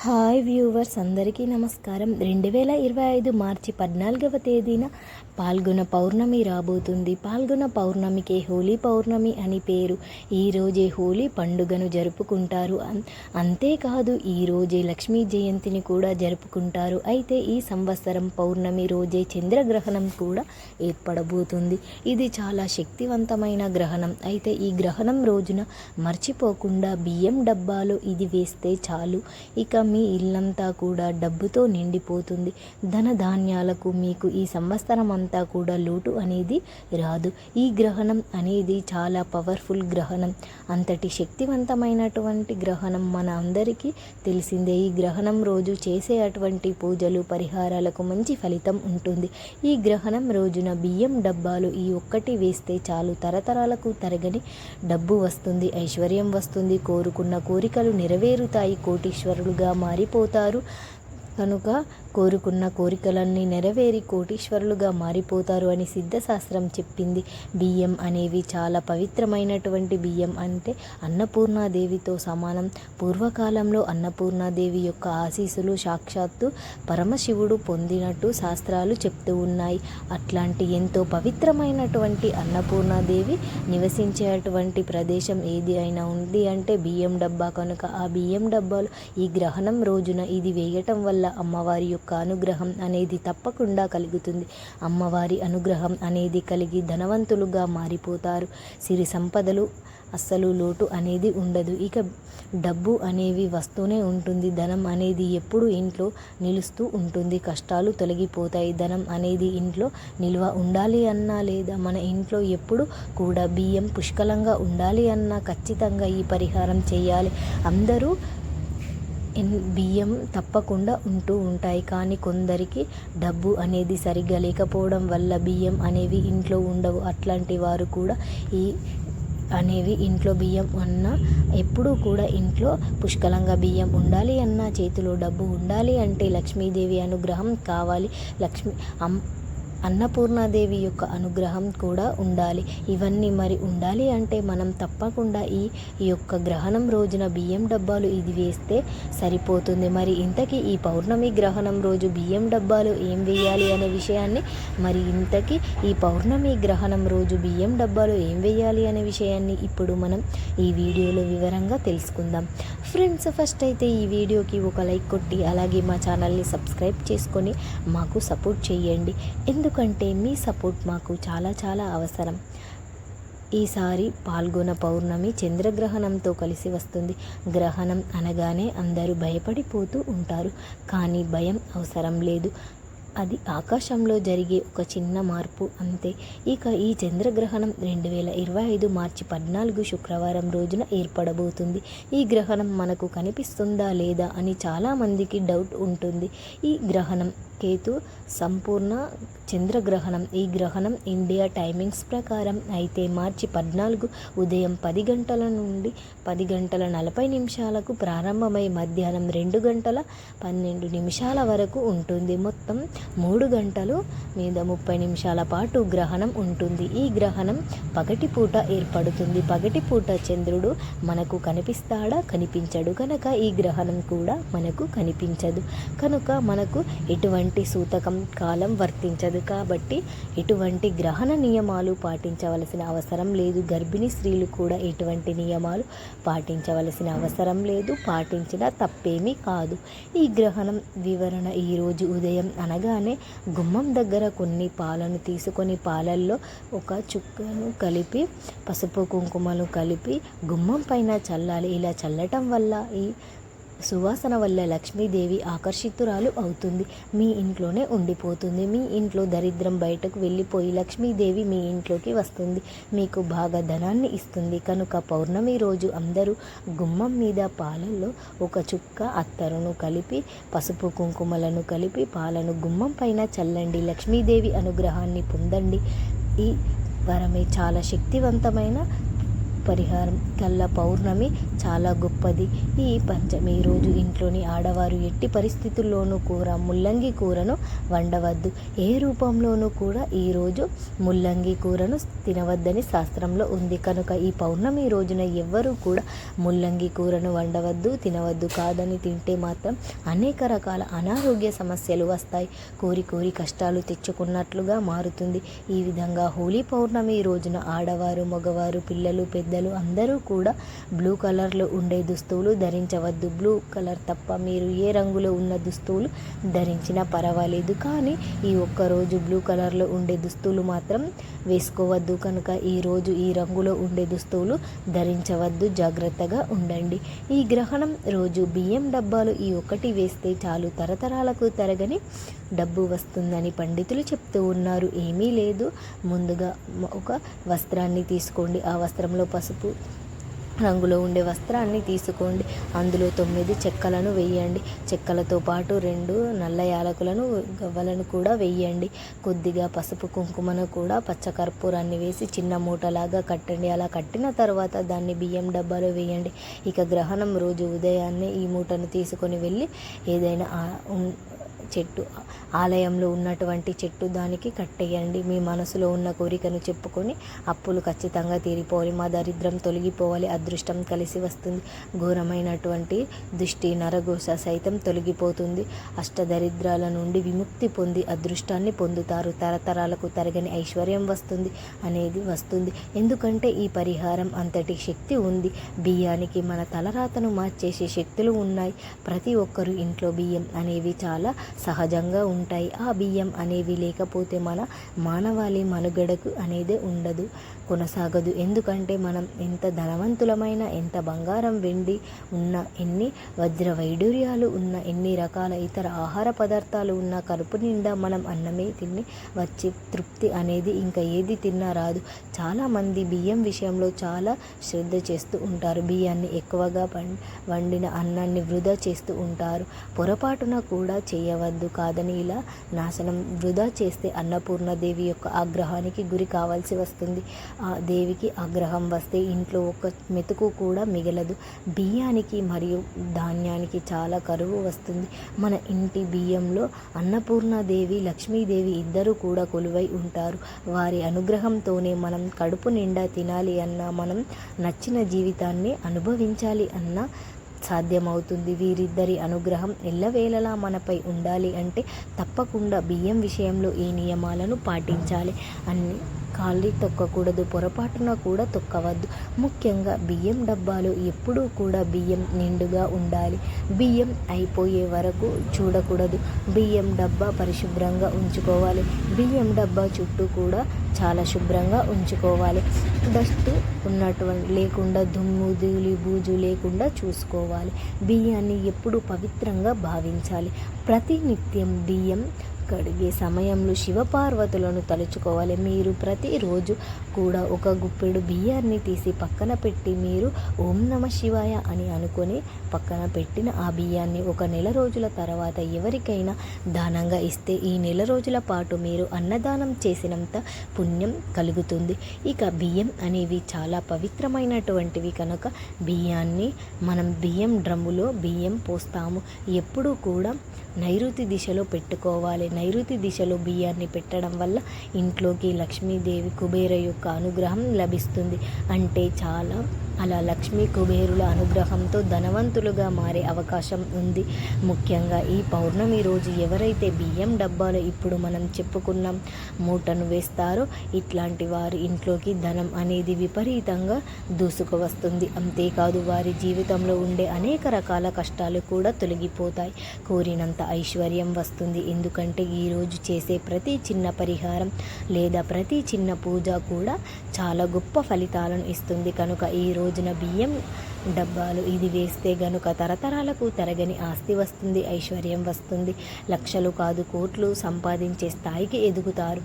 Hi viewers అందరికీ నమస్కారం. రెండు వేల ఇరవై ఐదు మార్చి పద్నాలుగవ తేదీన పాల్గొన పౌర్ణమి రాబోతుంది. పాల్గొన పౌర్ణమికే హోలీ పౌర్ణమి అని పేరు. ఈ రోజే హోలీ పండుగను జరుపుకుంటారు. అన్- అంతేకాదు ఈ రోజే లక్ష్మీ జయంతిని కూడా జరుపుకుంటారు. అయితే ఈ సంవత్సరం పౌర్ణమి రోజే చంద్రగ్రహణం కూడా ఏర్పడబోతుంది. ఇది చాలా శక్తివంతమైన గ్రహణం. అయితే ఈ గ్రహణం రోజున మర్చిపోకుండా బియ్యం డబ్బాలో ఇది వేస్తే చాలు. ఇక మీ ఇల్లంతా కూడా డబ్బుతో నిండిపోతుంది. ధన ధాన్యాలకు మీకు ఈ సంవత్సరం అంతా కూడా లోటు అనేది రాదు. ఈ గ్రహణం అనేది చాలా పవర్ఫుల్ గ్రహణం. అంతటి శక్తివంతమైనటువంటి గ్రహణం మన అందరికీ తెలిసిందే. ఈ గ్రహణం రోజు చేసే అటువంటి పూజలు పరిహారాలకు మంచి ఫలితం ఉంటుంది. ఈ గ్రహణం రోజున బియ్యం డబ్బాలు ఈ ఒక్కటి వేస్తే చాలు. తరతరాలకు తరగని డబ్బు వస్తుంది. ఐశ్వర్యం వస్తుంది. కోరుకున్న కోరికలు నెరవేరుతాయి. కోటీశ్వరులుగా మారిపోతారు. కనుక కోరుకున్న కోరికలన్నీ నెరవేరి కోటీశ్వరులుగా మారిపోతారు అని సిద్ధశాస్త్రం చెప్పింది. బియ్యం అనేవి చాలా పవిత్రమైనటువంటి బియ్యం అంటే అన్నపూర్ణాదేవితో సమానం. పూర్వకాలంలో అన్నపూర్ణాదేవి యొక్క ఆశీస్సులు సాక్షాత్తు పరమశివుడు పొందినట్టు శాస్త్రాలు చెప్తూ ఉన్నాయి. అట్లాంటి ఎంతో పవిత్రమైనటువంటి అన్నపూర్ణాదేవి నివసించేటువంటి ప్రదేశం ఏది అయినా ఉంది అంటే బియ్యం డబ్బా. కనుక ఆ బియ్యం డబ్బాలు ఈ గ్రహణం రోజున ఇది వేయటం వల్ల అమ్మవారి యొక్క అనుగ్రహం అనేది తప్పకుండా కలుగుతుంది. అమ్మవారి అనుగ్రహం అనేది కలిగి ధనవంతులుగా మారిపోతారు. సిరి సంపదలు అస్సలు లోటు అనేది ఉండదు. ఇక డబ్బు అనేవి వస్తూనే ఉంటుంది. ధనం అనేది ఎప్పుడు ఇంట్లో నిలుస్తూ ఉంటుంది. కష్టాలు తొలగిపోతాయి. ధనం అనేది ఇంట్లో నిల్వ ఉండాలి అన్నా లేదా మన ఇంట్లో ఎప్పుడు కూడా బియ్యం పుష్కలంగా ఉండాలి అన్నా ఖచ్చితంగా ఈ పరిహారం చేయాలి. అందరూ బియ్యం తప్పకుండా ఉంటూ ఉంటాయి. కానీ కొందరికి డబ్బు అనేది సరిగ్గా లేకపోవడం వల్ల బియ్యం అనేవి ఇంట్లో ఉండవు. అట్లాంటి వారు కూడా ఈ అనేవి ఇంట్లో బియ్యం అన్న ఎప్పుడూ కూడా ఇంట్లో పుష్కలంగా బియ్యం ఉండాలి అన్న చేతిలో డబ్బు ఉండాలి అంటే లక్ష్మీదేవి అనుగ్రహం కావాలి. లక్ష్మి అమ్ అన్నపూర్ణాదేవి యొక్క అనుగ్రహం కూడా ఉండాలి. ఇవన్నీ మరి ఉండాలి అంటే మనం తప్పకుండా ఈ ఈ యొక్క గ్రహణం రోజున బియ్యం డబ్బాలు ఇది వేస్తే సరిపోతుంది. మరి ఇంతకీ ఈ పౌర్ణమి గ్రహణం రోజు బియ్యం డబ్బాలు ఏం వేయాలి అనే విషయాన్ని మరి ఇంతకీ ఈ పౌర్ణమి గ్రహణం రోజు బియ్యం డబ్బాలు ఏం వేయాలి అనే విషయాన్ని ఇప్పుడు మనం ఈ వీడియోలో వివరంగా తెలుసుకుందాం. ఫ్రెండ్స్ ఫస్ట్ అయితే ఈ వీడియోకి ఒక లైక్ కొట్టి అలాగే మా ఛానల్ని సబ్స్క్రైబ్ చేసుకొని మాకు సపోర్ట్ చేయండి. ఎందుకంటే మీ సపోర్ట్ మాకు చాలా చాలా అవసరం. ఈసారి పాల్గొన పౌర్ణమి చంద్రగ్రహణంతో కలిసి వస్తుంది. గ్రహణం అనగానే అందరూ భయపడిపోతూ ఉంటారు. కానీ భయం అవసరం లేదు. అది ఆకాశంలో జరిగే ఒక చిన్న మార్పు అంతే. ఇక ఈ చంద్రగ్రహణం రెండు వేల ఇరవై ఐదు మార్చి పద్నాలుగు శుక్రవారం రోజున ఏర్పడబోతుంది. ఈ గ్రహణం మనకు కనిపిస్తుందా లేదా అని చాలామందికి డౌట్ ఉంటుంది. ఈ గ్రహణం కేతు సంపూర్ణ చంద్రగ్రహణం. ఈ గ్రహణం ఇండియా టైమింగ్స్ ప్రకారం అయితే మార్చి పద్నాలుగు ఉదయం పది గంటల నుండి పది గంటల నలభై నిమిషాలకు ప్రారంభమై మధ్యాహ్నం రెండు గంటల పన్నెండు నిమిషాల వరకు ఉంటుంది. మొత్తం మూడు గంటలు మీద ముప్పై నిమిషాల పాటు గ్రహణం ఉంటుంది. ఈ గ్రహణం పగటిపూట ఏర్పడుతుంది. పగటిపూట చంద్రుడు మనకు కనిపిస్తాడా? కనిపించడు. కనుక ఈ గ్రహణం కూడా మనకు కనిపించదు. కనుక మనకు ఎటువంటి సూతకం కాలం వర్తించదు కాబట్టి ఎటువంటి గ్రహణ నియమాలు పాటించవలసిన అవసరం లేదు. గర్భిణీ స్త్రీలు కూడా ఎటువంటి నియమాలు పాటించవలసిన అవసరం లేదు. పాటించిన తప్పేమీ కాదు. ఈ గ్రహణం వివరణ ఈరోజు ఉదయం అనగానే గుమ్మం దగ్గర కొన్ని పాలను తీసుకొని పాలల్లో ఒక చుక్కను కలిపి పసుపు కుంకుమలు కలిపి గుమ్మం పైన చల్లాలి. ఇలా చల్లటం వల్ల ఈ సువాసన వల్ల లక్ష్మీదేవి ఆకర్షితురాలు అవుతుంది. మీ ఇంట్లోనే ఉండిపోతుంది. మీ ఇంట్లో దరిద్రం బయటకు వెళ్ళిపోయి లక్ష్మీదేవి మీ ఇంట్లోకి వస్తుంది. మీకు బాగా ధనాన్ని ఇస్తుంది. కనుక పౌర్ణమి రోజు అందరూ గుమ్మం మీద పాలల్లో ఒక చుక్క అత్తరును కలిపి పసుపు కుంకుమలను కలిపి పాలను గుమ్మం పైన చల్లండి. లక్ష్మీదేవి అనుగ్రహాన్ని పొందండి. ఈ వరమే చాలా శక్తివంతమైన పరిహారం. కల్లా పౌర్ణమి చాలా గొప్పది. ఈ పంచమి రోజు ఇంట్లోని ఆడవారు ఎట్టి పరిస్థితుల్లోనూ కూర ముల్లంగి కూరను వండవద్దు. ఏ రూపంలోనూ కూడా ఈరోజు ముల్లంగి కూరను తినవద్దని శాస్త్రంలో ఉంది. కనుక ఈ పౌర్ణమి రోజున ఎవ్వరూ కూడా ముల్లంగి కూరను వండవద్దు తినవద్దు కాదని తింటే మాత్రం అనేక రకాల అనారోగ్య సమస్యలు వస్తాయి. కోరి కోరి కష్టాలు తెచ్చుకున్నట్లుగా మారుతుంది. ఈ విధంగా హోలీ పౌర్ణమి రోజున ఆడవారు మగవారు పిల్లలు పెద్ద పెద్దలు అందరూ కూడా బ్లూ కలర్లో ఉండే దుస్తువులు ధరించవద్దు. బ్లూ కలర్ తప్ప మీరు ఏ రంగులో ఉన్న దుస్తువులు ధరించినా పర్వాలేదు. కానీ ఈ ఒక్కరోజు బ్లూ కలర్లో ఉండే దుస్తువులు మాత్రం వేసుకోవద్దు. కనుక ఈరోజు ఈ రంగులో ఉండే దుస్తువులు ధరించవద్దు. జాగ్రత్తగా ఉండండి. ఈ గ్రహణం రోజు బియ్యం డబ్బాలు ఈ ఒక్కటి వేస్తే చాలు. తరతరాలకు తరగని డబ్బు వస్తుందని పండితులు చెప్తూ ఉన్నారు. ఏమీ లేదు. ముందుగా ఒక వస్త్రాన్ని తీసుకోండి. ఆ వస్త్రంలో పసుపు పసుపు రంగులో ఉండే వస్త్రాన్ని తీసుకోండి. అందులో తొమ్మిది చెక్కలను వేయండి. చెక్కలతో పాటు రెండు నల్ల యాలకులను గవ్వలను కూడా వేయండి. కొద్దిగా పసుపు కుంకుమను కూడా పచ్చకర్పూరాన్ని వేసి చిన్న మూటలాగా కట్టండి. అలా కట్టిన తర్వాత దాన్ని బియ్యం డబ్బాలో వేయండి. ఇక గ్రహణం రోజు ఉదయాన్నే ఈ మూటను తీసుకొని వెళ్ళి ఏదైనా చెట్టు ఆలయంలో ఉన్నటువంటి చెట్టు దానికి కట్టేయండి. మీ మనసులో ఉన్న కోరికను చెప్పుకొని అప్పులు ఖచ్చితంగా తీరిపోవాలి. మా దరిద్రం తొలగిపోవాలి అదృష్టం కలిసి వస్తుంది. ఘోరమైనటువంటి దృష్టి నరఘోష సైతం తొలగిపోతుంది. అష్టదరిద్రాల నుండి విముక్తి పొంది అదృష్టాన్ని పొందుతారు. తరతరాలకు తరగని ఐశ్వర్యం వస్తుంది అనేది వస్తుంది. ఎందుకంటే ఈ పరిహారం అంతటి శక్తి ఉంది. బియ్యానికి మన తలరాతను మార్చేసే శక్తులు ఉన్నాయి. ప్రతి ఒక్కరు ఇంట్లో బియ్యం అనేవి చాలా సహజంగా ఉంటాయి. ఆ బియ్యం అనేవి లేకపోతే మన మానవాళి మనుగడకు అనేది ఉండదు కొనసాగదు. ఎందుకంటే మనం ఎంత ధనవంతులమైన ఎంత బంగారం వెండి ఉన్న ఎన్ని వజ్ర వైడూర్యాలు ఉన్న ఎన్ని రకాల ఇతర ఆహార పదార్థాలు ఉన్న కడుపు నిండా మనం అన్నమే తిని వచ్చే తృప్తి అనేది ఇంకా ఏది తిన్నా రాదు. చాలామంది బియ్యం విషయంలో చాలా శ్రద్ధ చేస్తూ ఉంటారు. బియ్యాన్ని ఎక్కువగా వండిన అన్నాన్ని వృధా చేస్తూ ఉంటారు. పొరపాటున కూడా చేయవచ్చు వద్దు కాదని ఇలా నాశనం వృధా చేస్తే అన్నపూర్ణదేవి యొక్క ఆగ్రహానికి గురి కావాల్సి వస్తుంది. ఆ దేవికి ఆగ్రహం వస్తే ఇంట్లో ఒక మెతుకు కూడా మిగలదు. బియ్యానికి మరియు ధాన్యానికి చాలా కరువు వస్తుంది. మన ఇంటి బియ్యంలో అన్నపూర్ణదేవి లక్ష్మీదేవి ఇద్దరు కూడా కొలువై ఉంటారు. వారి అనుగ్రహంతోనే మనం కడుపు నిండా తినాలి అన్నా మనం నచ్చిన జీవితాన్ని అనుభవించాలి అన్న సాధ్యమవుతుంది. వీరిద్దరి అనుగ్రహం ఎల్లవేళలా మనపై ఉండాలి అంటే తప్పకుండా బియ్యం విషయంలో ఈ నియమాలను పాటించాలి. అన్ని ఖాళీ తొక్కకూడదు పొరపాటున కూడా తొక్కవద్దు. ముఖ్యంగా బియ్యం డబ్బాలు ఎప్పుడూ కూడా బియ్యం నిండుగా ఉండాలి. బియ్యం అయిపోయే వరకు చూడకూడదు. బియ్యం డబ్బా పరిశుభ్రంగా ఉంచుకోవాలి. బియ్యం డబ్బా చుట్టూ కూడా చాలా శుభ్రంగా ఉంచుకోవాలి. డస్ట్ ఉన్నటువంటి లేకుండా దుమ్ము ధూళి బూజు లేకుండా చూసుకోవాలి. బియ్యాన్ని ఎప్పుడు పవిత్రంగా భావించాలి. ప్రతినిత్యం బియ్యం కడిగే సమయంలో శివపార్వతులను తలుచుకోవాలి. మీరు ప్రతిరోజు కూడా ఒక గుప్పెడు బియ్యాన్ని తీసి పక్కన పెట్టి మీరు ఓం నమ శివాయ అని అనుకొని పక్కన పెట్టిన ఆ బియ్యాన్ని ఒక నెల రోజుల తర్వాత ఎవరికైనా దానంగా ఇస్తే ఈ నెల రోజుల పాటు మీరు అన్నదానం చేసినంత పుణ్యం కలుగుతుంది. ఇక బియ్యం అనేవి చాలా పవిత్రమైనటువంటివి కనుక బియ్యాన్ని మనం బియ్యం డ్రమ్ములో బియ్యం పోస్తాము. ఎప్పుడూ కూడా నైరుతి దిశలో పెట్టుకోవాలి. నైరుతి దిశలో బియ్యాన్ని పెట్టడం వల్ల ఇంట్లోకి లక్ష్మీదేవి కుబేర యొక్క అనుగ్రహం లభిస్తుంది. అంటే చాలా అలా లక్ష్మీ కుబేరుల అనుగ్రహంతో ధనవంతులుగా మారే అవకాశం ఉంది. ముఖ్యంగా ఈ పౌర్ణమి రోజు ఎవరైతే బియ్యం డబ్బాలో ఇప్పుడు మనం చెప్పుకున్నాం మూటను వేస్తారో ఇట్లాంటి వారి ఇంట్లోకి ధనం అనేది విపరీతంగా దూసుకువస్తుంది. అంతేకాదు వారి జీవితంలో ఉండే అనేక రకాల కష్టాలు కూడా తొలగిపోతాయి. కోరినంత ఐశ్వర్యం వస్తుంది. ఎందుకంటే ఈరోజు చేసే ప్రతి చిన్న పరిహారం లేదా ప్రతి చిన్న పూజ కూడా చాలా గొప్ప ఫలితాలను ఇస్తుంది. కనుక ఈ రోజున బియ్యం డబ్బాలు ఇది వేస్తే గనుక తరతరాలకు తరగని ఆస్తి వస్తుంది ఐశ్వర్యం వస్తుంది. లక్షలు కాదు కోట్లు సంపాదించే స్థాయికి ఎదుగుతారు.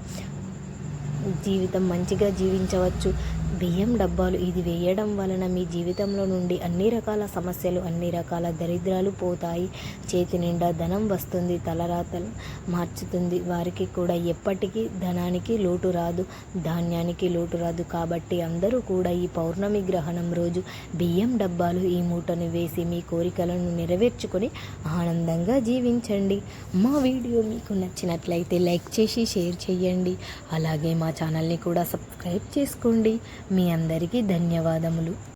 జీవితం మంచిగా జీవించవచ్చు. బియ్యం డబ్బాలు ఇది వేయడం వలన మీ జీవితంలో నుండి అన్ని రకాల సమస్యలు అన్ని రకాల దరిద్రాలు పోతాయి. చేతి నిండా ధనం వస్తుంది తలరాతలు మార్చుతుంది. వారికి కూడా ఎప్పటికీ ధనానికి లోటు రాదు ధాన్యానికి లోటు రాదు. కాబట్టి అందరూ కూడా ఈ పౌర్ణమి గ్రహణం రోజు బియ్యం డబ్బాలు ఈ మూటను వేసి మీ కోరికలను నెరవేర్చుకొని ఆనందంగా జీవించండి. మా వీడియో మీకు నచ్చినట్లయితే లైక్ చేసి షేర్ చేయండి. అలాగే మా ఛానల్ని కూడా సబ్స్క్రైబ్ చేసుకోండి. మీ అందరికీ ధన్యవాదములు.